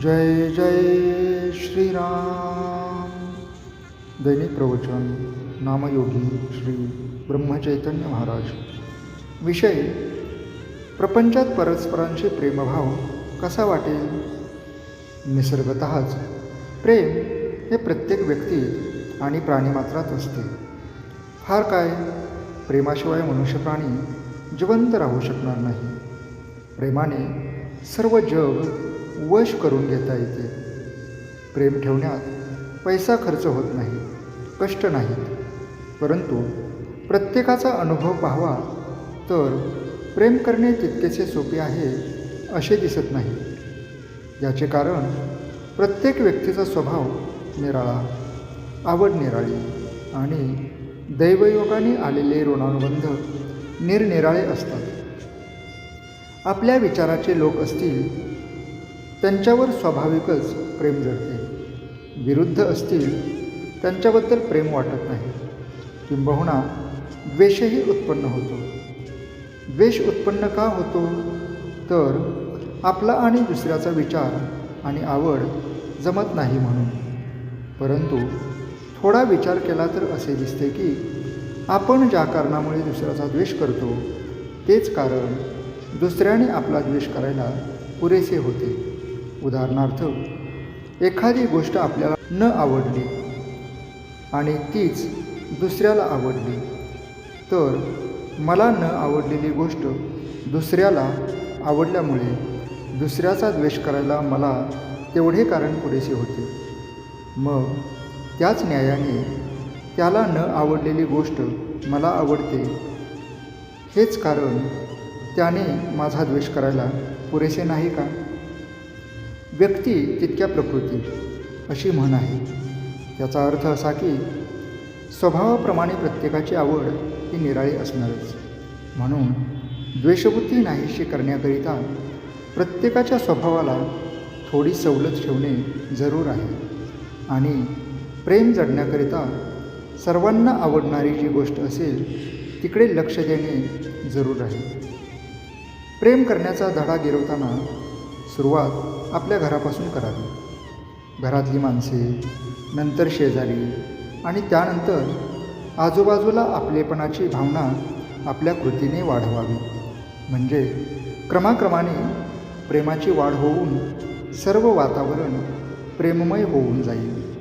जय जय श्रीराम। दैनिक प्रवचन नामयोगी श्री ब्रह्मचैतन्य महाराज। विषय प्रपंचात परस्परांचे प्रेमभाव कसा वाटेल? निसर्गतःच प्रेम हे प्रत्येक व्यक्तीत आणि प्राणीमात्रात असते. फार काय? प्रेमाशिवाय मनुष्य प्राणी जिवंत राहू शकणार नाही. प्रेमाने सर्व जग वश करून घेता येते. प्रेम ठेवण्यात पैसा खर्च होत नाही कष्ट नाहीत. परंतु प्रत्येकाचा अनुभव पाहावा तर प्रेम करणे तितकेसे सोपे आहे असे दिसत नाही. याचे कारण प्रत्येक व्यक्तीचा स्वभाव निराळा आवड निराळी आणि दैवयोगाने आलेले ऋणानुबंध निरनिराळे असतात. आपल्या विचाराचे लोक असतील त्यांच्यावर स्वाभाविकच प्रेम जडते. विरुद्ध असतील त्यांच्याबद्दल प्रेम वाटत नाही. किंबहुना द्वेषही उत्पन्न होतो. द्वेष उत्पन्न का होतो? तर आपला आणि दुसऱ्याचा विचार आणि आवड जमत नाही म्हणून. परंतु थोडा विचार केला तर असे दिसते की आपण ज्या कारणामुळे दुसऱ्याचा द्वेष करतो तेच कारण दुसऱ्याने आपला द्वेष करायला पुरेसे होते. उदाहरणार्थ एखादी गोष्ट आपल्याला न आवडली आणि तीच दुसऱ्याला आवडली तर मला न आवडलेली गोष्ट दुसऱ्याला आवडल्यामुळे दुसऱ्याचा द्वेष करायला मला तेवढे कारण पुरेसे होते. मग त्याच न्यायाने त्याला न आवडलेली गोष्ट मला आवडते हेच कारण त्याने माझा द्वेष करायला पुरेसे नाही का? व्यक्ती तितक्या प्रकृती अशी म्हण आहे. याचा अर्थ असा की स्वभावाप्रमाणे प्रत्येकाची आवड ही निराळी असणारच. म्हणून द्वेषबुद्धी नाहीशी करण्याकरिता प्रत्येकाच्या स्वभावाला थोडी सवलत ठेवणे जरूर आहे. आणि प्रेम जडण्याकरिता सर्वांना आवडणारी जी गोष्ट असेल तिकडे लक्ष देणे जरूर आहे. प्रेम करण्याचा धडा गिरवताना सुरुवात आपल्या घरापासून करावी. घरातली माणसे नंतर शेजारी आणि त्यानंतर आजूबाजूला आपलेपणाची भावना आपल्या कृतीने वाढवावी. म्हणजे क्रमाक्रमाने प्रेमाची वाढ होऊन सर्व वातावरण प्रेममय होऊन जाईल.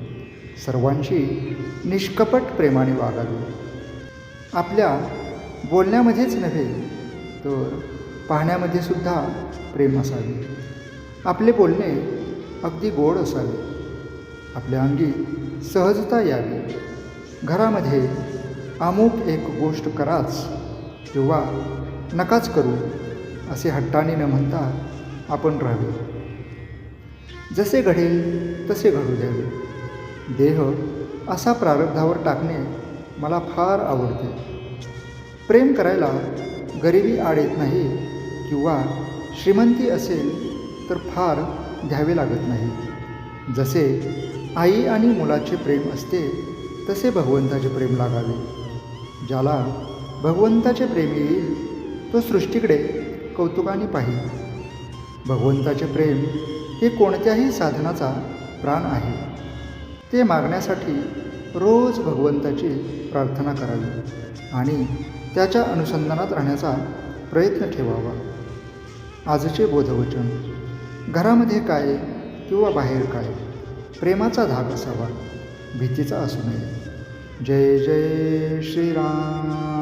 सर्वांशी निष्कपट प्रेमाने वागावे. आपल्या बोलण्यामध्येच नव्हे तर पाहण्यामध्ये सुद्धा प्रेम असावे. आपले बोलणे अगदी गोड असावे. आपल्या अंगी सहजता यावी. घरामध्ये अमुक एक गोष्ट कराच किंवा नकाच करू असे हट्टाने न म्हणता आपण राहावे. जसे घडेल तसे घडू द्यावे. देह असा प्रारब्धावर टाकणे मला फार आवडते. प्रेम करायला गरिबी आड येत नाही किंवा श्रीमंती असेल तर फार द्यावे लागत नाही. जसे आई आणि मुलाचे प्रेम असते तसे भगवंताचे प्रेम लागावे. ज्याला भगवंताचे प्रेम येईल तो सृष्टीकडे कौतुकाने पाहिल. भगवंताचे प्रेम हे कोणत्याही साधनाचा प्राण आहे. ते मागण्यासाठी रोज भगवंताची प्रार्थना करावी आणि त्याच्या अनुसंधानात राहण्याचा प्रयत्न ठेवावा. आजचे बोधवचन. घरामध्ये काय किंवा बाहेर काय प्रेमाचा धाक असावा भीतीचा असू नये. जय जय श्रीराम.